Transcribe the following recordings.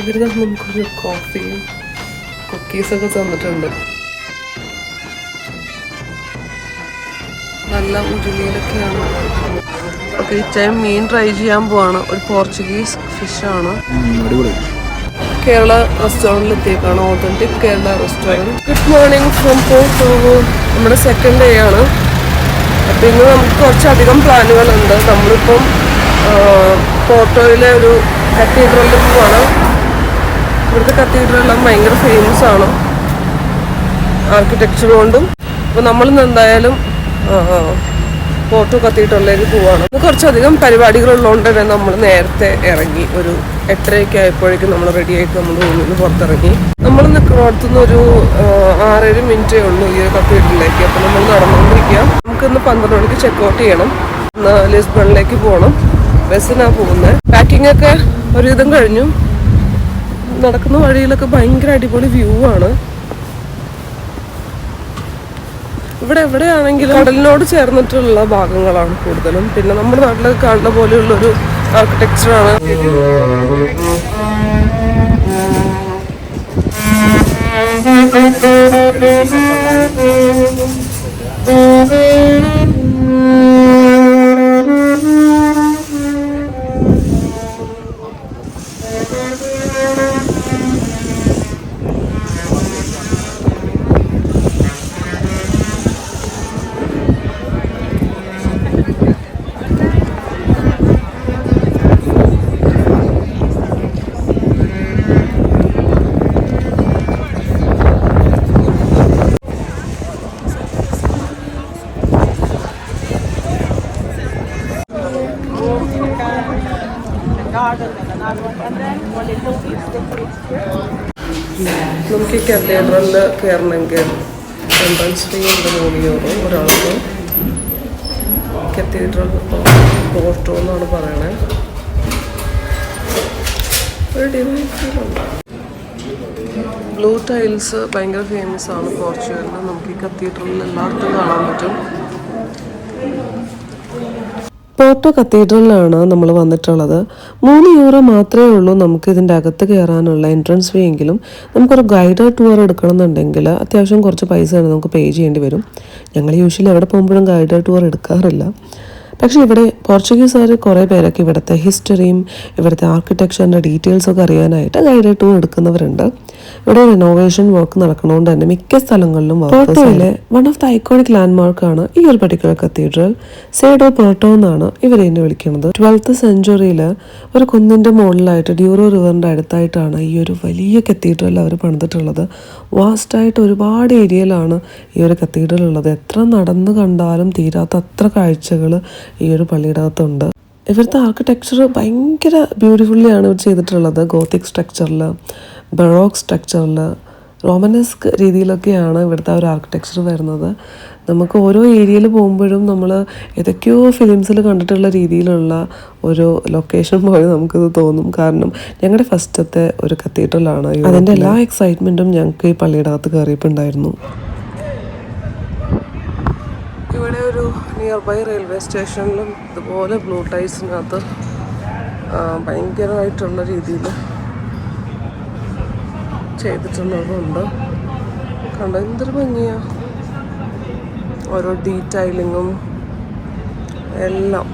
ഇവർ തന്നെ നമുക്കൊരു കോഫിയും കുക്കീസൊക്കെ തന്നിട്ടുണ്ട്. നല്ല ഉരുളിയിലൊക്കെയാണ്. ഓക്കെ ഇച്ചയും മീൻ ട്രൈ ചെയ്യാൻ പോവാണ്. ഒരു പോർച്ചുഗീസ് ഫിഷാണ് അടിപൊളി. കേരള റെസ്റ്റോറന്റിൽ എത്തിയേക്കാണ് authentic Kerala restaurant good morning from Porto നമ്മുടെ സെക്കൻഡ് ഡേ ആണ്. അപ്പം ഇന്ന് നമുക്ക് കുറച്ചധികം പ്ലാനുകളുണ്ട്. നമ്മളിപ്പം പോർട്ടോയിലെ ഒരു കത്തീഡ്രലിൽ പോവാണ്. ഇവിടുത്തെ കത്തീഡ്രലെല്ലാം ഭയങ്കര ഫേമസ് ആണ്. ആർക്കിടെക്ചർ കൊണ്ടും. അപ്പോൾ നമ്മളിന്ന് എന്തായാലും പോർട്ടോ കത്തീഡ്രലിലേക്ക് പോവാണ്. കുറച്ചധികം പരിപാടികളുള്ളതുകൊണ്ട് തന്നെ നമ്മൾ നേരത്തെ ഇറങ്ങി ഒരു എട്ടരയൊക്കെ ആയപ്പോഴേക്കും നമ്മൾ റെഡി ആയിട്ട് നമ്മൾ റൂമിൽ നിന്ന് പുറത്തിറങ്ങി. നമ്മൾ നിൽക്കുന്നിടത്തുനിന്ന് ഒരു ആറേഴ് മിനിറ്റേ ഉള്ളൂ ഈ ഒരു കത്തീഡ്രലിലേക്ക് അപ്പോൾ നമ്മൾ നടന്നുകൊണ്ടിരിക്കുക. നമുക്കിന്ന് പന്ത്രണ്ട് മണിക്ക് ചെക്ക് ഔട്ട് ചെയ്യണം. ലിസ്ബണിലേക്ക് പോകണം. ബസ്സിനാണ് പോകുന്നത് പാക്കിംഗ് ഒക്കെ ഒരുവിധം കഴിഞ്ഞു. നടക്കുന്ന വഴിയിലൊക്കെ ഭയങ്കര അടിപൊളി വ്യൂ ആണ്. ഇവിടെ എവിടെയാണെങ്കിലും കടലിനോട് ചേർന്നിട്ടുള്ള ഭാഗങ്ങളാണ് കൂടുതലും. പിന്നെ നമ്മുടെ നാട്ടിലൊക്കെ കാണുന്ന പോലെയുള്ള ഒരു ആർക്കിടെക്ചറാണ് നമുക്ക് ഈ കത്തീഡ്രലിൽ കയറണമെങ്കിൽ എൻട്രൻസ് ഫീ ഉണ്ട് മൂന്ന് യൂറോ ഒരാൾക്ക്. കത്തീഡ്രൽ പോർട്ടോ എന്നാണ് പറയണേ. ബ്ലൂ ടൈൽസ് ഭയങ്കര ഫേമസ് ആണ്. പോർച്ചുഗലിൽ നമുക്ക് ഈ കത്തീഡ്രലിൽ എല്ലായിടത്തും കാണാൻ പറ്റും. പോർട്ടോ കത്തീഡ്രലിലാണ് നമ്മൾ വന്നിട്ടുള്ളത്. മൂന്ന് യൂറോ മാത്രമേ ഉള്ളൂ നമുക്ക് ഇതിന്റെ അകത്ത് കയറാനുള്ള എൻട്രൻസ് ഫീ എങ്കിലും. നമുക്കൊരു ഗൈഡഡ് ടൂർ എടുക്കണമെന്നുണ്ടെങ്കിൽ അത്യാവശ്യം കുറച്ച് പൈസയാണ് നമുക്ക് പേ ചെയ്യേണ്ടി വരും. ഞങ്ങൾ യൂഷ്വലി അവിടെ പോകുമ്പോഴും ഗൈഡഡ് ടൂർ എടുക്കാറില്ല. പക്ഷേ ഇവിടെ പോർച്ചുഗീസുകാർ കുറേ പേരൊക്കെ ഇവിടുത്തെ ഹിസ്റ്ററിയും ഇവിടുത്തെ ആർക്കിടെക്ചറിന്റെ ഡീറ്റെയിൽസൊക്കെ അറിയാനായിട്ട് ഗൈഡഡ് ടൂർ എടുക്കുന്നവരുണ്ട്. ഇവിടെ റിനോവേഷൻ വർക്ക് നടക്കുന്നതുകൊണ്ട് തന്നെ മിക്ക സ്ഥലങ്ങളിലും പോർട്ടോയിലെ വൺ ഓഫ് ദ ഐക്കോണിക് ലാൻഡ്മാർക്കാണ് ഈ ഒരു പർട്ടിക്കുലർ കത്തീഡ്രൽ സേഡോ പോർട്ടോ എന്നാണ് ഇവരെ എന്നെ വിളിക്കുന്നത്. ട്വൽത്ത് സെഞ്ചുറിയിൽ ഒരു കുന്നിന്റെ മുകളിലായിട്ട് ഡ്യൂറോ റിവറിന്റെ അടുത്തായിട്ടാണ് ഈ ഒരു വലിയ കത്തീഡ്രൽ അവർ പണിതിട്ടുള്ളത്. വാസ്റ്റായിട്ട് ഒരുപാട് ഏരിയയിലാണ് ഈ ഒരു കത്തീഡ്രൽ ഉള്ളത് എത്ര നടന്നു കണ്ടാലും തീരാത്ത അത്ര കാഴ്ചകൾ ഈ ഒരു പള്ളിയുടെ അകത്തുണ്ട് ഇവിടുത്തെ ആർക്കിടെക്ചർ ഭയങ്കര ബ്യൂട്ടിഫുള്ളിയാണ് ഇവർ ചെയ്തിട്ടുള്ളത്. ഗോത്തിക് സ്ട്രക്ചറിൽ ബറോക്ക് സ്ട്രക്ചറിൽ റോമനസ്ക് രീതിയിലൊക്കെയാണ് ഇവിടുത്തെ ഒരു ആർക്കിടെക്ചർ വരുന്നത്. നമുക്ക് ഓരോ ഏരിയയിൽ പോകുമ്പോഴും നമ്മൾ ഏതൊക്കെയോ ഫിലിംസിൽ കണ്ടിട്ടുള്ള രീതിയിലുള്ള ഒരു ലൊക്കേഷൻ പോലെ നമുക്കിത് തോന്നും. കാരണം ഞങ്ങളുടെ ഫസ്റ്റത്തെ ഒരു കത്തീഡ്രലാണ് അതിന്റെ എല്ലാ എക്സൈറ്റ്മെന്റും ഞങ്ങൾക്ക് ഈ പള്ളിയുടെ അകത്ത് കയറിയപ്പോൾ ഉണ്ടായിരുന്നു ഇവിടെ ഒരു നിയർ ബൈ റെയിൽവേ സ്റ്റേഷനിലും ഇതുപോലെ ബ്ലൂ ടൈസിനകത്ത് ഭയങ്കരമായിട്ടുള്ള രീതിയിൽ ചെയ്തിട്ടുള്ളതുണ്ട്. കണ്ടോ എന്തൊരു ഭംഗിയാ. ഓരോ ഡീറ്റൈലിങ്ങും എല്ലാം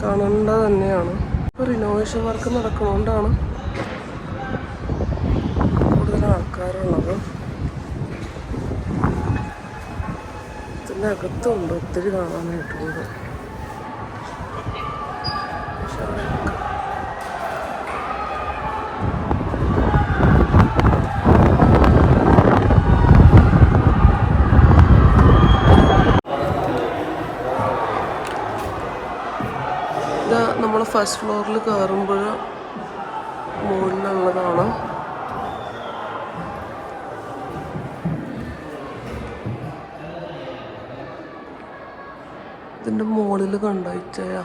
കാണേണ്ട തന്നെയാണ്. ഇപ്പോൾ റിനോവേഷൻ വർക്ക് നടക്കുന്നതുകൊണ്ടാണ് കൂടുതൽ ആൾക്കാരുള്ളത്. ഇതിന്റെ അകത്തുണ്ട് ഒത്തിരി കാണാനായിട്ടുണ്ട് ഇത് നമ്മൾ ഫസ്റ്റ് ഫ്ലോറിൽ കയറുമ്പോൾ മുകളിലുള്ളതാണ്. ഇതിന്റെ മുകളിൽ കണ്ടോ ഇച്ചയാ?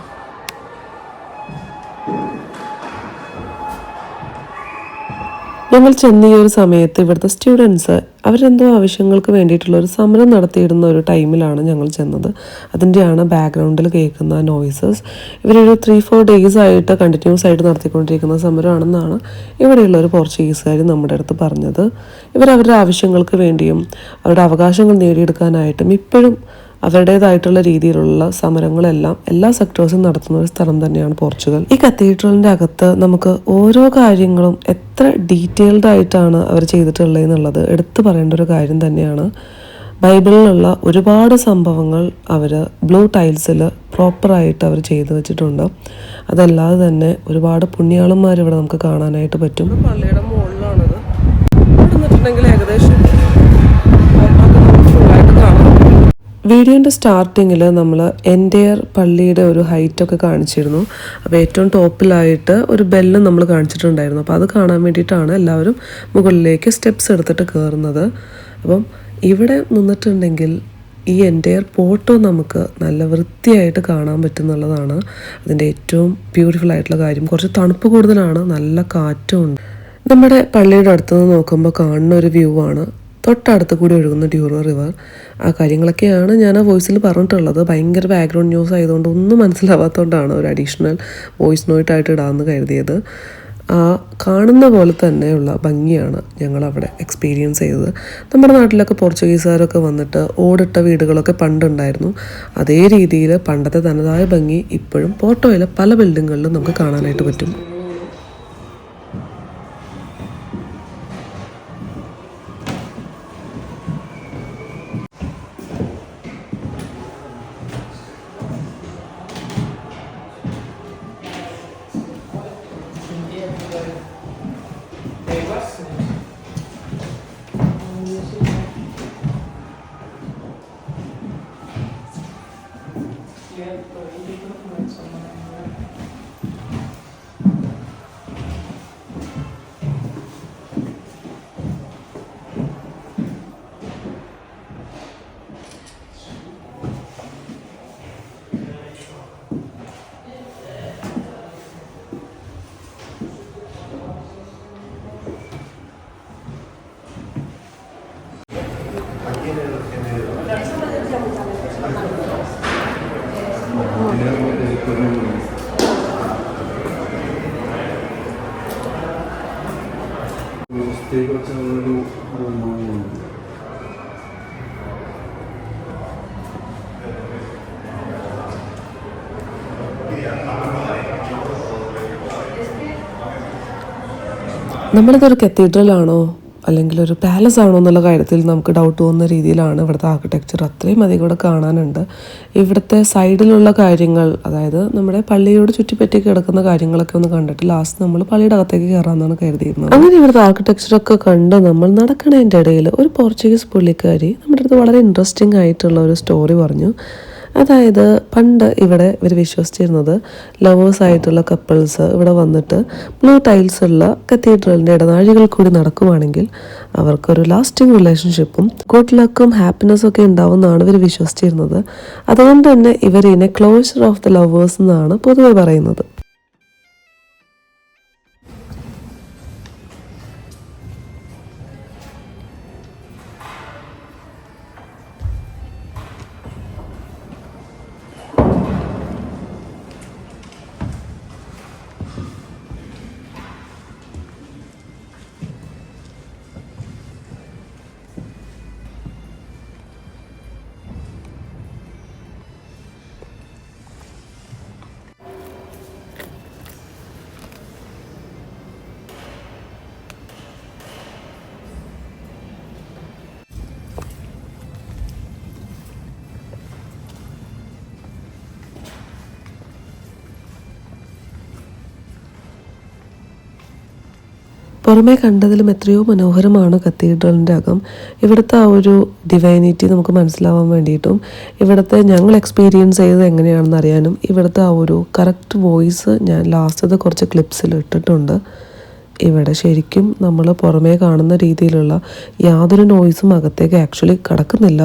ഞങ്ങൾ ചെന്ന ഈ ഒരു സമയത്ത് ഇവിടുത്തെ സ്റ്റുഡൻസ് അവരെന്തോ ആവശ്യങ്ങൾക്ക് വേണ്ടിയിട്ടുള്ള ഒരു സമരം നടത്തിയിരുന്ന ഒരു ടൈമിലാണ് ഞങ്ങൾ ചെന്നത്. അതിന്റെയാണ് ബാക്ക്ഗ്രൗണ്ടിൽ കേൾക്കുന്ന നോയ്സസ് ഇവരൊരു ത്രീ ഫോർ ഡേയ്സ് ആയിട്ട് കണ്ടിന്യൂസ് ആയിട്ട് നടത്തിക്കൊണ്ടിരിക്കുന്ന സമരമാണെന്നാണ് ഇവിടെയുള്ള ഒരു പോർച്ചുഗീസുകാർ നമ്മുടെ അടുത്ത് പറഞ്ഞത്. ഇവർ അവരുടെ ആവശ്യങ്ങൾക്ക് വേണ്ടിയും അവരുടെ അവകാശങ്ങൾ നേടിയെടുക്കാനായിട്ടും ഇപ്പോഴും അവരുടേതായിട്ടുള്ള രീതിയിലുള്ള സമരങ്ങളെല്ലാം എല്ലാ സെക്ടേഴ്സും നടത്തുന്ന ഒരു സ്ഥലം തന്നെയാണ് പോർച്ചുഗൽ. ഈ കത്തീഡ്രലിന്റെ അകത്ത് നമുക്ക് ഓരോ കാര്യങ്ങളും എത്ര ഡീറ്റെയിൽഡ് ആയിട്ടാണ് അവർ ചെയ്തിട്ടുള്ളത് എന്നുള്ളത് എടുത്തു പറയേണ്ട ഒരു കാര്യം തന്നെയാണ്. ബൈബിളിലുള്ള ഒരുപാട് സംഭവങ്ങൾ അവർ ബ്ലൂ ടൈൽസിൽ പ്രോപ്പറായിട്ട് അവർ ചെയ്തു വെച്ചിട്ടുണ്ട്. അതല്ലാതെ തന്നെ ഒരുപാട് പുണ്യാളന്മാർ ഇവിടെ നമുക്ക് കാണാനായിട്ട് പറ്റും. പള്ളിയുടെ വീഡിയോന്റെ സ്റ്റാർട്ടിങ്ങിൽ നമ്മൾ എന്റെയർ പള്ളിയുടെ ഒരു ഹൈറ്റൊക്കെ കാണിച്ചിരുന്നു. അപ്പോൾ ഏറ്റവും ടോപ്പിലായിട്ട് ഒരു ബെല്ല് നമ്മൾ കാണിച്ചിട്ടുണ്ടായിരുന്നു. അപ്പോൾ അത് കാണാൻ വേണ്ടിയിട്ടാണ് എല്ലാവരും മുകളിലേക്ക് സ്റ്റെപ്സ് എടുത്തിട്ട് കയറുന്നത് അപ്പം ഇവിടെ നിന്നിട്ടുണ്ടെങ്കിൽ ഈ എന്റെയർ ഫോട്ടോ നമുക്ക് നല്ല വൃത്തിയായിട്ട് കാണാൻ പറ്റുന്നുള്ളതാണ്. അതിന്റെ ഏറ്റവും ബ്യൂട്ടിഫുൾ ആയിട്ടുള്ള കാര്യം. കുറച്ച് തണുപ്പ് കൂടുതലാണ്. നല്ല കാറ്റും ഉണ്ട്. നമ്മുടെ പള്ളിയുടെ അടുത്ത് നിന്ന് നോക്കുമ്പോൾ കാണുന്ന ഒരു വ്യൂ ആണ്. തൊട്ടടുത്ത് കൂടി ഒഴുകുന്ന ഡ്യൂറോ റിവർ ആ കാര്യങ്ങളൊക്കെയാണ് ഞാൻ ആ വോയിസിൽ പറഞ്ഞിട്ടുള്ളത്. ഭയങ്കര ബാക്ക്ഗ്രൗണ്ട് ന്യൂസ് ആയതുകൊണ്ട് ഒന്നും മനസ്സിലാവാത്തതുകൊണ്ടാണ് ഒരു അഡീഷണൽ വോയിസ് നോയിട്ടായിട്ട് ഇടാമെന്ന് കരുതിയത്. ആ കാണുന്ന പോലെ തന്നെയുള്ള ഭംഗിയാണ് ഞങ്ങളവിടെ എക്സ്പീരിയൻസ് ചെയ്തത്. നമ്മുടെ നാട്ടിലൊക്കെ പോർച്ചുഗീസുകാരൊക്കെ വന്നിട്ട് ഓടിട്ട വീടുകളൊക്കെ പണ്ടുണ്ടായിരുന്നു. അതേ രീതിയിൽ പണ്ടത്തെ തനതായ ഭംഗി ഇപ്പോഴും പോർട്ടോയിലെ പല ബിൽഡിങ്ങുകളിലും നമുക്ക് കാണാനായിട്ട് പറ്റും. നമ്മളിതൊരു കത്തീഡ്രലാണോ അല്ലെങ്കിൽ ഒരു പാലസ് ആണോ എന്നുള്ള കാര്യത്തിൽ നമുക്ക് ഡൗട്ട് തോന്നുന്ന രീതിയിലാണ് ഇവിടുത്തെ ആർക്കിടെക്ചർ അത്രയും അധികം ഇവിടെ കാണാനുണ്ട്. ഇവിടുത്തെ സൈഡിലുള്ള കാര്യങ്ങൾ അതായത് നമ്മുടെ പള്ളിയോട് ചുറ്റിപ്പറ്റി കിടക്കുന്ന കാര്യങ്ങളൊക്കെ ഒന്ന് കണ്ടിട്ട് ലാസ്റ്റ് നമ്മൾ പള്ളിയുടെ അകത്തേക്ക് കയറാമെന്നാണ് കരുതിയിരുന്നത്. അങ്ങനെ ഇവിടുത്തെ ആർക്കിടെക്ചറൊക്കെ കണ്ട് നമ്മൾ നടക്കണതിന്റെ ഇടയിൽ ഒരു പോർച്ചുഗീസ് പുള്ളിക്കാരി നമ്മുടെ അടുത്ത് വളരെ ഇൻട്രസ്റ്റിംഗ് ആയിട്ടുള്ള ഒരു സ്റ്റോറി പറഞ്ഞു. അതായത് പണ്ട് ഇവിടെ ഇവർ വിശ്വസിച്ചിരുന്നത് ലവേഴ്സ് ആയിട്ടുള്ള കപ്പിൾസ് ഇവിടെ വന്നിട്ട് ബ്ലൂ ടൈൽസ് ഉള്ള കത്തീഡ്രലിന്റെ ഇടനാഴികൾ കൂടി നടക്കുവാണെങ്കിൽ അവർക്കൊരു ലാസ്റ്റിംഗ് റിലേഷൻഷിപ്പും ഗുഡ് ലക്കും ഹാപ്പിനെസ്സും ഒക്കെ ഉണ്ടാവും എന്നാണ് ഇവർ വിശ്വസിച്ചിരുന്നത്. അതുകൊണ്ട് തന്നെ ഇവർ ഇതിനെ ക്ലോഷർ ഓഫ് ദ ലവേഴ്സ് എന്നാണ് പൊതുവെ പറയുന്നത്. പുറമേ കണ്ടതിലും എത്രയോ മനോഹരമാണ് കത്തീഡ്രലിന്റെ അകം. ഇവിടുത്തെ ആ ഒരു ഡിവൈനിറ്റി നമുക്ക് മനസ്സിലാവാൻ വേണ്ടിയിട്ടും ഇവിടുത്തെ ഞങ്ങൾ എക്സ്പീരിയൻസ് ചെയ്തത് എങ്ങനെയാണെന്ന് അറിയാനും ഇവിടുത്തെ ആ ഒരു കറക്റ്റ് വോയിസ് ഞാൻ ലാസ്റ്റത്തെ കുറച്ച് ക്ലിപ്സിൽ ഇട്ടിട്ടുണ്ട്. ഇവിടെ ശരിക്കും നമ്മൾ പുറമേ കാണുന്ന രീതിയിലുള്ള യാതൊരു നോയ്സും അകത്തേക്ക് ആക്ച്വലി കടക്കുന്നില്ല.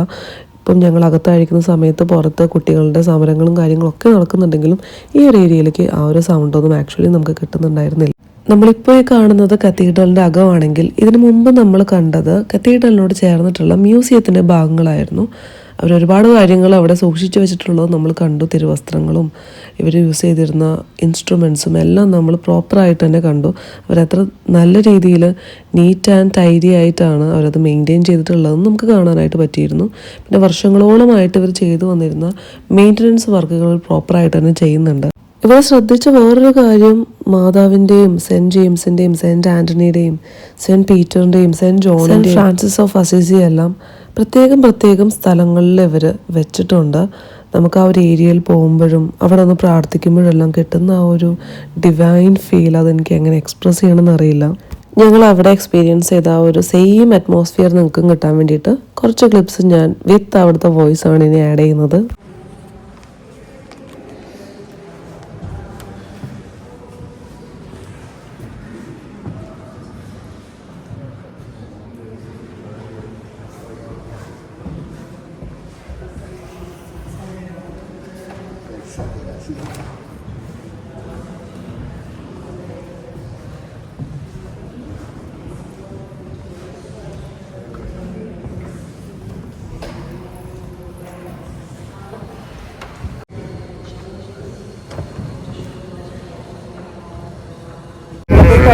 ഇപ്പം ഞങ്ങൾ അകത്തായിരിക്കുന്ന സമയത്ത് പുറത്ത് കുട്ടികളുടെ സമരങ്ങളും കാര്യങ്ങളൊക്കെ നടക്കുന്നുണ്ടെങ്കിലും ഈ ഒരു ഏരിയയിലേക്ക് ആ ഒരു സൗണ്ടൊന്നും ആക്ച്വലി നമുക്ക് കിട്ടുന്നുണ്ടായിരുന്നില്ല. നമ്മളിപ്പോൾ ഈ കാണുന്നത് കത്തീഡ്രലിന്റെ അകമാണെങ്കിൽ ഇതിനു മുമ്പ് നമ്മൾ കണ്ടത് കത്തീഡ്രലിനോട് ചേർന്നിട്ടുള്ള മ്യൂസിയത്തിന്റെ ഭാഗങ്ങളായിരുന്നു. അവർ ഒരുപാട് കാര്യങ്ങൾ അവിടെ സൂക്ഷിച്ചു വെച്ചിട്ടുള്ളത് നമ്മൾ കണ്ടു. തിരുവസ്ത്രങ്ങളും ഇവർ യൂസ് ചെയ്തിരുന്ന ഇൻസ്ട്രുമെൻസും എല്ലാം നമ്മൾ പ്രോപ്പറായിട്ട് തന്നെ കണ്ടു. അവരത്ര നല്ല രീതിയിൽ നീറ്റ് ആൻഡ് ടൈഡി ആയിട്ടാണ് അവരത് മെയിന്റെയിൻ ചെയ്തിട്ടുള്ളതെന്ന് നമുക്ക് കാണാനായിട്ട് പറ്റിയിരുന്നു. പിന്നെ വർഷങ്ങളോളമായിട്ട് ഇവർ ചെയ്തു വന്നിരുന്ന മെയിന്റനൻസ് വർക്കുകൾ പ്രോപ്പറായിട്ട് തന്നെ ചെയ്യുന്നുണ്ട്. ഇവിടെ ശ്രദ്ധിച്ച വേറൊരു കാര്യം മാതാവിന്റെയും സെന്റ് ജെയിംസിന്റെയും സെന്റ് ആന്റണിയുടെയും സെന്റ് പീറ്ററിന്റെയും സെന്റ് ജോണിന്റെയും ഫ്രാൻസിസ് ഓഫ് അസീസി എല്ലാം പ്രത്യേകം പ്രത്യേകം സ്ഥലങ്ങളിൽ ഇവർ വെച്ചിട്ടുണ്ട്. നമുക്ക് ആ ഒരു ഏരിയയിൽ പോകുമ്പോഴും അവിടെ ഒന്ന് പ്രാർത്ഥിക്കുമ്പോഴെല്ലാം കിട്ടുന്ന ആ ഒരു ഡിവൈൻ ഫീൽ അതെനിക്ക് എങ്ങനെ എക്സ്പ്രസ് ചെയ്യണമെന്ന് അറിയില്ല. ഞങ്ങൾ അവിടെ എക്സ്പീരിയൻസ് ചെയ്ത ആ ഒരു സെയിം അറ്റ്മോസ്ഫിയർ നിങ്ങൾക്കും കിട്ടാൻ വേണ്ടിയിട്ട് കുറച്ച് ക്ലിപ്സ് ഞാൻ വിത്ത് അവിടുത്തെ വോയിസ് ആണ് ഇനി ആഡ് ചെയ്യുന്നത്.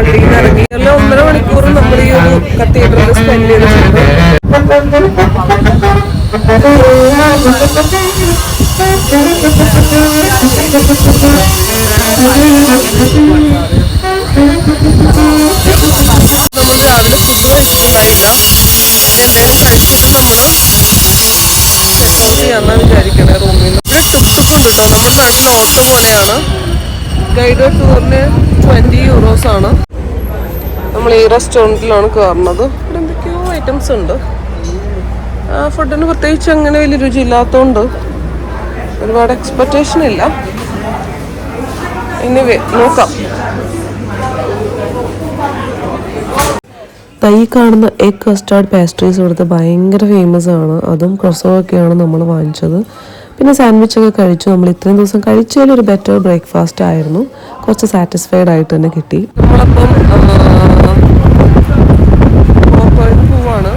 പള്ളിയിൽ നിന്ന് ഇറങ്ങി അല്ല ഒന്നര മണിക്കൂർ നമ്മൾ ഈ ഒരു കത്തീഡ്രലിൽ സ്പെൻഡ് ചെയ്തിട്ടുണ്ട് നമ്മൾ രാവിലെ ഫുഡ് കഴിച്ചിട്ടുണ്ടായില്ല എന്തെങ്കിലും കഴിച്ചിട്ട് നമ്മൾ ചെയ്യാന്നാണ് വിചാരിക്കണേ റൂമിൽ നിന്ന് ഇവിടെ ടുക് ടുക്ക് ഉണ്ട് കേട്ടോ നമ്മുടെ നാട്ടിൽ ഓട്ടോ പോലെയാണ്. ഗൈഡ് ടൂറിന് ട്വന്റി യൂറോസ് ആണ്. നമ്മൾ ഈ റെസ്റ്റോറന്റിലാണ് കയറുന്നത്. ഇവിടെ എന്തൊക്കെയോ ഐറ്റംസ് ഉണ്ട്. ആ ഫുഡിന് പ്രത്യേകിച്ച് അങ്ങനെ വലിയ രുചിയില്ലാത്തതുകൊണ്ട് ഒരുപാട് എക്സ്പെക്റ്റേഷൻ ഇല്ല. ഇനി നോക്കാം. തൈ കാണുന്ന എഗ് കസ്റ്റാർഡ് പേസ്ട്രീസ് ഇവിടുത്തെ ഭയങ്കര ഫേമസ് ആണ്. അതും ക്രോസോ ഒക്കെയാണ് നമ്മൾ വാങ്ങിച്ചത്. പിന്നെ സാൻഡ്വിച്ച് ഒക്കെ കഴിച്ചു. നമ്മൾ ഇത്രയും ദിവസം കഴിച്ചതിൽ ഒരു ബെറ്റർ ബ്രേക്ക്ഫാസ്റ്റ് ആയിരുന്നു. കുറച്ച് സാറ്റിസ്ഫൈഡ് ആയിട്ട് തന്നെ കിട്ടി. നമ്മളപ്പം ഫോട്ടോയിൽ പോവാണ്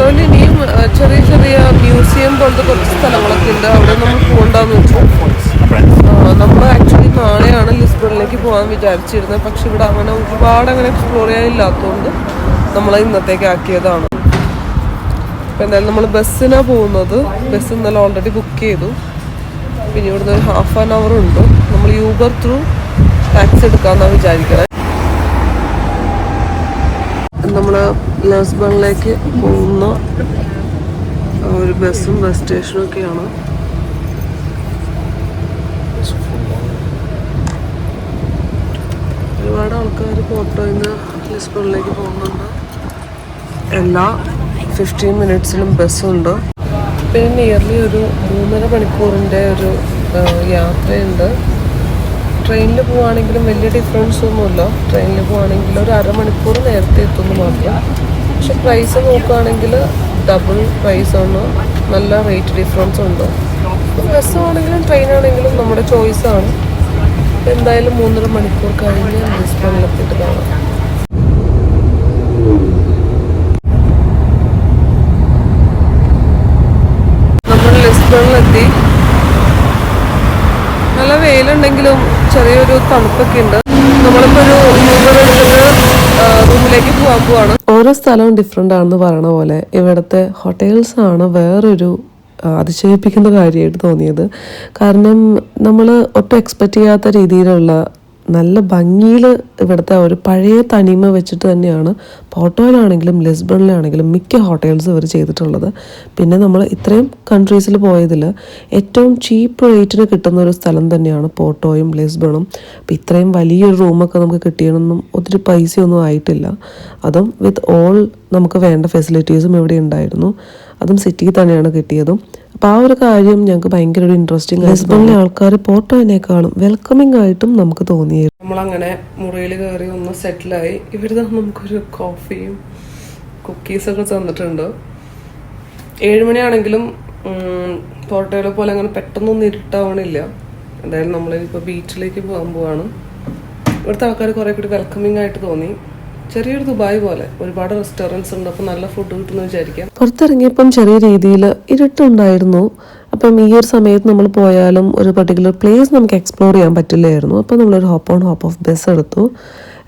ഫോട്ടോയിൽ ഇനിയും ചെറിയ ചെറിയ മ്യൂസിയം പോലത്തെ കുറച്ച് സ്ഥലങ്ങളൊക്കെ ഉണ്ട്. അവിടെ നമ്മൾ പോകണ്ടെന്ന് വെച്ചു. നമ്മൾ ആക്ച്വലി നാളെയാണ് ലിസ്ബണിലേക്ക് പോകാൻ വിചാരിച്ചിരുന്നത്. പക്ഷെ ഇവിടെ അങ്ങനെ ഒരുപാട് അങ്ങനെ എക്സ്പ്ലോർ ചെയ്യാനില്ലാത്തതുകൊണ്ട് നമ്മൾ ഇന്നത്തേക്ക് ആക്കിയതാണ്. ഇപ്പം എന്തായാലും നമ്മൾ ബസ്സിനാണ് പോകുന്നത്. ബസ് ഇന്നലെ ഓൾറെഡി ബുക്ക് ചെയ്തു. പിന്നെ ഇവിടുന്ന് ഒരു ഹാഫ് ആൻ അവർ ഉണ്ട്. നമ്മൾ യൂബർ ത്രൂ ടാക്സി എടുക്കാമെന്നാണ് വിചാരിക്കുന്നത് നമ്മൾ ലിസ്ബണിലേക്ക് പോകുന്ന ഒരു ബസ്സും ബസ് സ്റ്റേഷനും ഒക്കെയാണ്. ഒരുപാട് ആൾക്കാർ ഫോട്ടോയിൽ നിന്ന് ലിസ്ബണിലേക്ക് പോകുന്നുണ്ട്. എല്ലാ ഫിഫ്റ്റീൻ മിനിറ്റ്സിലും ബസ്സുണ്ട്. പിന്നെ നിയർലി ഒരു മൂന്നര മണിക്കൂറിന്റെ ഒരു യാത്രയുണ്ട്. ട്രെയിനിൽ പോവുകയാണെങ്കിലും വലിയ ഡിഫറൻസ് ഒന്നുമില്ല. ട്രെയിനിൽ പോവുകയാണെങ്കിൽ ഒരു അരമണിക്കൂർ നേരത്തെ എത്തുന്നു മാത്രം. പക്ഷെ പ്രൈസ് നോക്കുകയാണെങ്കിൽ ഡബിൾ പ്രൈസാണ് നല്ല റേറ്റ് ഡിഫറൻസ് ഉണ്ട്? ബസ് ആണെങ്കിലും ട്രെയിൻ ആണെങ്കിലും നമ്മുടെ ആണ്. എന്തായാലും മൂന്നര മണിക്കൂർ കഴിഞ്ഞ് ലിസ്ബണിലെത്തിയിട്ട് കാണാം നമ്മൾ നല്ല വെയിലുണ്ടെങ്കിലും ചെറിയൊരു തണുപ്പൊക്കെ ഉണ്ട്. നമ്മളിപ്പോ ഒരു യൂബർ എടുത്തിട്ട് റൂമിലേക്ക് പോകാൻ പോവാണ്. ഓരോ സ്ഥലവും ഡിഫറെന്റ് ആണെന്ന് പറയണ പോലെ ഇവിടുത്തെ ഹോട്ടൽസ് ആണ് വേറൊരു അതിശയിപ്പിക്കുന്ന കാര്യമായിട്ട് തോന്നിയത്. കാരണം നമ്മൾ ഒട്ടും എക്സ്പെക്റ്റ് ചെയ്യാത്ത രീതിയിലുള്ള നല്ല ഭംഗിയിൽ ഇവിടുത്തെ ഒരു പഴയ തനിമ വെച്ചിട്ട് തന്നെയാണ് പോർട്ടോയിലാണെങ്കിലും ലിസ്ബണിലാണെങ്കിലും മിക്ക ഹോട്ടൽസ് ഇവർ ചെയ്തിട്ടുള്ളത്. പിന്നെ നമ്മൾ ഇത്രയും കൺട്രീസിൽ പോയതിൽ ഏറ്റവും ചീപ്പ് റേറ്റിന് കിട്ടുന്ന ഒരു സ്ഥലം തന്നെയാണ് പോർട്ടോയും ലിസ്ബണും. അപ്പം ഇത്രയും വലിയൊരു റൂമൊക്കെ നമുക്ക് കിട്ടിയണമെന്നും ഒത്തിരി പൈസയൊന്നും ആയിട്ടില്ല. അതും വിത്ത് ഓൾ നമുക്ക് വേണ്ട ഫെസിലിറ്റീസും ഇവിടെ ഉണ്ടായിരുന്നു. അതും സിറ്റിയിൽ തന്നെയാണ് കിട്ടിയതും. അപ്പോൾ ആ ഒരു കാര്യം ഞങ്ങൾക്ക് ഭയങ്കര ഒരു ഇൻട്രസ്റ്റിംഗ് ലിസ്ബണിലെ ആൾക്കാർ പോർട്ടോയിനേക്കാളും വെൽക്കമിംഗ് ആയിട്ടും നമുക്ക് തോന്നിയിരുന്നു. നമ്മളങ്ങനെ മുറിയിൽ കയറി ഒന്ന് സെറ്റിലായി ഇവർ നമുക്കൊരു കോഫിയും കുക്കീസൊക്കെ തന്നിട്ടുണ്ട്. ഏഴുമണിയാണെങ്കിലും പോർട്ടോയിലെ പോലെ അങ്ങനെ പെട്ടെന്നൊന്നും ഇരുട്ടാവണില്ല. എന്തായാലും നമ്മളിപ്പോൾ ബീച്ചിലേക്ക് പോകാൻ പോവാണ്. ഇവിടുത്തെ ആൾക്കാർ കുറേ കൂടി വെൽക്കമിംഗ് ആയിട്ട് തോന്നി. ചെറിയൊരു ദുബായ് പോലെ. ഒരുപാട് റെസ്റ്റോറന്റ്സ് ഉണ്ട്. അപ്പോൾ നല്ല ഫുഡ് കിട്ടുമെന്ന് വിചാരിക്കാം. പുറത്തിറങ്ങിയപ്പം ചെറിയ രീതിയിൽ ഇരുട്ടുണ്ടായിരുന്നു. അപ്പം ഈ ഒരു സമയത്ത് നമ്മൾ പോയാലും ഒരു പർട്ടിക്കുലർ പ്ലേസ് നമുക്ക് എക്സ്പ്ലോർ ചെയ്യാൻ പറ്റില്ലായിരുന്നു. അപ്പം നമ്മളൊരു hop on hop off bus എടുത്തു.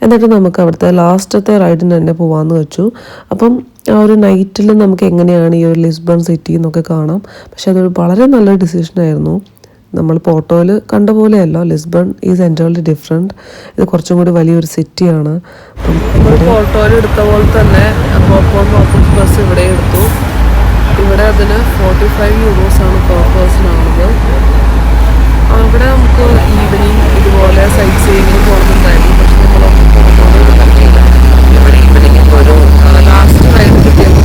എന്നിട്ട് നമുക്ക് അവിടുത്തെ ലാസ്റ്റത്തെ റൈഡിന് തന്നെ പോകാമെന്ന് വെച്ചു. അപ്പം ആ ഒരു നൈറ്റിൽ നമുക്ക് എങ്ങനെയാണ് ഈ ഒരു ലിസ്ബൺ സിറ്റി എന്നൊക്കെ കാണാം. പക്ഷെ അതൊരു വളരെ നല്ലൊരു ഡിസിഷനായിരുന്നു നമ്മൾ ഫോട്ടോയിൽ കണ്ട പോലെയല്ല. ലിസ്ബൺ ഈസ് എന്റയർലി ഡിഫറെന്റ് ഇത് കുറച്ചും കൂടി വലിയൊരു സിറ്റിയാണ് ഫോട്ടോയിൽ എടുത്ത പോലെ തന്നെ ബസ് ഇവിടെ എടുത്തു. ഇവിടെ അതിന് ഫോർട്ടി ഫൈവ് യൂറോസ് ആണ് പെർ പേഴ്സൺ ആണത്. അവിടെ നമുക്ക് ഈവനിങ് ഇതുപോലെ സൈറ്റ് സീനിങ് പോകുന്നുണ്ടായിരുന്നു പക്ഷെ നമ്മളൊന്നും പറ്റിയില്ല ഇവിടെ ഈവനിങ് ഒരു ലാസ്റ്റ് റൈഡ് നമ്മൾ ഇവിടേക്കാണ്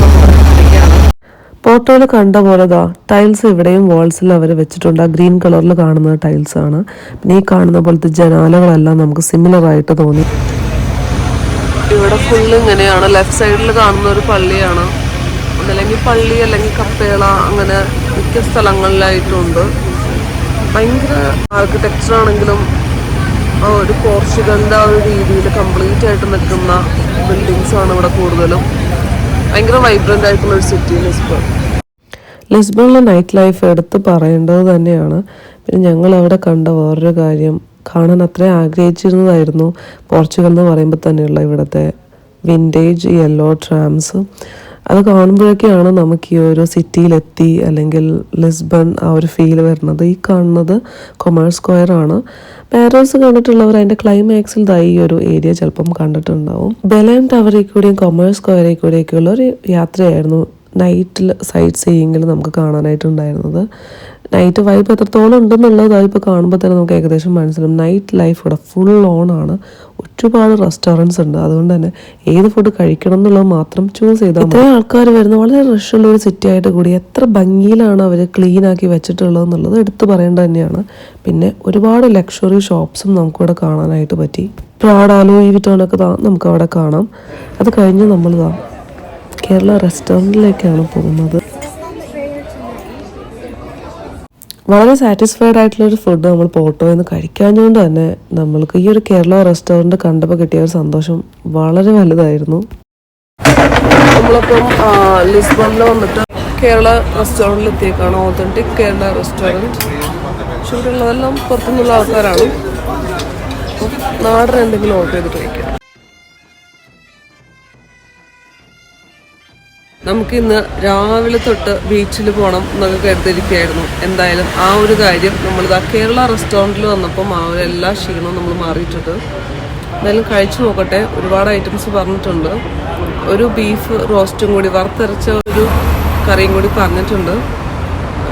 ഫോട്ടോയിൽ കണ്ട പോലെ ദാ ടൈൽസ് ഇവിടെയും വാൾസിൽ അവർ വെച്ചിട്ടുണ്ട്. ആ ഗ്രീൻ കളറിൽ കാണുന്ന ടൈൽസ് ആണ്. പിന്നെ ഈ കാണുന്ന പോലത്തെ ജനാലകളെല്ലാം നമുക്ക് സിമിലർ ആയിട്ട് തോന്നി. ഇവിടെ ഫുള്ള് ഇങ്ങനെയാണ്. ലെഫ്റ്റ് സൈഡിൽ കാണുന്ന ഒരു പള്ളിയാണ്. ഒന്നല്ലെങ്കിൽ പള്ളി അല്ലെങ്കിൽ കപ്പേള അങ്ങനെ മിക്ക സ്ഥലങ്ങളിലായിട്ടുണ്ട്. ഭയങ്കര ആർക്കിടെക്ചർ ആണെങ്കിലും ആ ഒരു പോർച്ചുഗലിന്റെ ആ ഒരു രീതിയിൽ കംപ്ലീറ്റ് ആയിട്ട് നിൽക്കുന്ന ബിൽഡിങ്സ് ആണ് ഇവിടെ കൂടുതലും. ഭയങ്കര വൈബ്രന്റ് ആയിട്ടുള്ള ഒരു സിറ്റി ലിസ്ബൺ. ലിസ്ബണിലെ നൈറ്റ് ലൈഫ് എടുത്ത് പറയേണ്ടത് തന്നെയാണ്. പിന്നെ ഞങ്ങൾ അവിടെ കണ്ട വേറൊരു കാര്യം കാണാൻ അത്രയും ആഗ്രഹിച്ചിരുന്നതായിരുന്നു പോർച്ചുഗൽ എന്ന് പറയുമ്പോൾ തന്നെയുള്ള ഇവിടുത്തെ വിന്റേജ് യെല്ലോ ട്രാംസ് അത് കാണുമ്പോഴൊക്കെയാണ് നമുക്ക് ഈ ഒരു സിറ്റിയിലെത്തി അല്ലെങ്കിൽ ലിസ്ബൺ ആ ഒരു ഫീൽ വരുന്നത്. ഈ കാണുന്നത് കൊമേഴ്സ് സ്ക്വയർ ആണ്. പാരീസ് കണ്ടിട്ടുള്ളവർ അതിന്റെ ക്ലൈമാക്സിൽ ഈ ഒരു ഏരിയ ചിലപ്പം കണ്ടിട്ടുണ്ടാവും. ബെലൻ ടവറിൽ കൂടിയും കൊമേഴ്സ് സ്ക്വയറിൽ കൂടിയൊക്കെയുള്ള ഒരു യാത്രയായിരുന്നു. നൈറ്റിൽ സൈറ്റ് സീയിങ്ങിൽ നമുക്ക് കാണാനായിട്ടുണ്ടായിരുന്നത്. നൈറ്റ് വൈബ് എത്രത്തോളം ഉണ്ടെന്നുള്ളത് ഇപ്പോൾ കാണുമ്പോൾ തന്നെ നമുക്ക് ഏകദേശം മനസ്സിലും നൈറ്റ് ലൈഫ് ഇവിടെ ഫുൾ ഓൺ ആണ്. ഒരുപാട് റെസ്റ്റോറന്റ്സ് ഉണ്ട്. അതുകൊണ്ട് തന്നെ ഏത് ഫുഡ് കഴിക്കണം എന്നുള്ളത് മാത്രം ചൂസ് ചെയ്താൽ ഇത്രയും ആൾക്കാർ വരുന്ന വളരെ റഷുള്ള ഒരു സിറ്റി ആയിട്ട് കൂടി എത്ര ഭംഗിയിലാണ് അവർ ക്ലീൻ ആക്കി വെച്ചിട്ടുള്ളത് എന്നുള്ളത് എടുത്തു പറയേണ്ടത് തന്നെയാണ്. പിന്നെ ഒരുപാട് ലക്ഷറി ഷോപ്സും നമുക്കിവിടെ കാണാനായിട്ട് പറ്റി. പ്രാഡാലോ ഈ വിറ്റോനൊക്കെ നമുക്ക് അവിടെ കാണാം. അത് കഴിഞ്ഞ് നമ്മൾ കേരള റെസ്റ്റോറന്റിലേക്കാണ് പോകുന്നത്. വളരെ സാറ്റിസ്ഫൈഡ് ആയിട്ടുള്ള ഒരു ഫുഡ് നമ്മൾ പോട്ടോ എന്ന് കഴിക്കാഞ്ഞുകൊണ്ട് തന്നെ നമ്മൾക്ക് ഈ ഒരു കേരള റെസ്റ്റോറന്റ് കണ്ടപ്പോൾ കിട്ടിയ ഒരു സന്തോഷം വളരെ വലുതായിരുന്നു. നമ്മളിപ്പം ലിസ്ബണിൽ വന്നിട്ട് കേരള റെസ്റ്റോറന്റിൽ എത്തിയേക്കാണ് ഓതന്റിക് കേരള റെസ്റ്റോറന്റ് പക്ഷെ ഇവിടെ ഉള്ളതെല്ലാം പുറത്തുനിന്നുള്ള ആൾക്കാരാണ്. നാടൻ എന്തെങ്കിലും ഓർഡർ ചെയ്ത് കഴിക്കാം. നമുക്ക് ഇന്ന് രാവിലെ തൊട്ട് ബീച്ചിൽ പോകണം എന്നൊക്കെ കരുതിയിരിക്കുകയായിരുന്നു. എന്തായാലും ആ ഒരു കാര്യം നമ്മളിതാ കേരള റെസ്റ്റോറന്റിൽ വന്നപ്പം ആ ഒരു എല്ലാ ക്ഷീണവും നമ്മൾ മാറിയിട്ടുണ്ട്. എന്തായാലും കഴിച്ചു നോക്കട്ടെ. ഒരുപാട് ഐറ്റംസ് പറഞ്ഞിട്ടുണ്ട്. ഒരു ബീഫ് റോസ്റ്റും കൂടി വറുത്തരച്ച ഒരു കറിയും കൂടി പറഞ്ഞിട്ടുണ്ട്.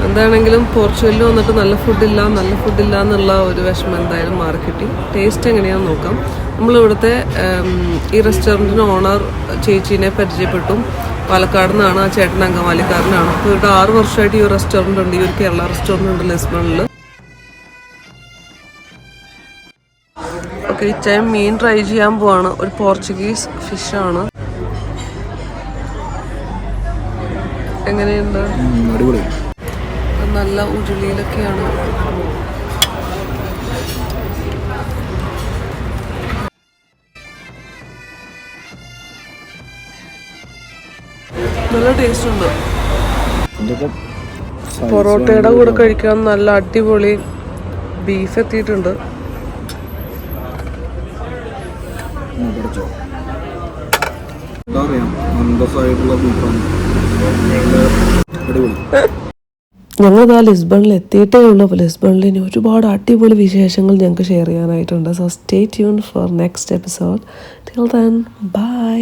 എന്താണെങ്കിലും പോർച്ചുഗലിൽ വന്നിട്ട് നല്ല ഫുഡില്ല നല്ല ഫുഡില്ല എന്നുള്ള ഒരു വിഷമം എന്തായാലും മാറി കിട്ടി ടേസ്റ്റ് എങ്ങനെയാണെന്ന് നോക്കാം. നമ്മളിവിടുത്തെ ഈ റെസ്റ്റോറന്റിന് ഓണർ ചേച്ചീനെ പരിചയപ്പെട്ടു. പാലക്കാട് നിന്നാണ് ആ ചേട്ടൻ അങ്കമാലിക്കാരനാണ്. ഇവിടെ ആറ് വർഷമായിട്ട് ഈ ഒരു റെസ്റ്റോറന്റ് ഉണ്ട് ഈ ഒരു കേരള റെസ്റ്റോറന്റ് ഉണ്ട് ലിസ്ബണിൽ ഓക്കെ ഇച്ചായം മീൻ ട്രൈ ചെയ്യാൻ പോവാണ്. ഒരു പോർച്ചുഗീസ് ഫിഷാണ് എങ്ങനെയുണ്ട്? നല്ല ഉരുളിയിലൊക്കെയാണ്. നല്ല ടേസ്റ്റ് ഉണ്ട്. പൊറോട്ടയുടെ കൂടെ കഴിക്കാൻ നല്ല അടിപൊളി ബീഫ് എത്തിയിട്ടുണ്ട്. എന്താ പറയാ അന്തസ്സായിട്ടുള്ള ബീഫാണ് അടിപൊളി. ഞങ്ങൾ ആ ലിസ്ബണിൽ എത്തിയിട്ടേ ഉള്ളൂ. അപ്പോൾ ലിസ്ബണിൽ ഇനി ഒരുപാട് അടിപൊളി വിശേഷങ്ങൾ ഞങ്ങൾക്ക് share ചെയ്യാനായിട്ടുണ്ട്. So stay tune for next episode till then bye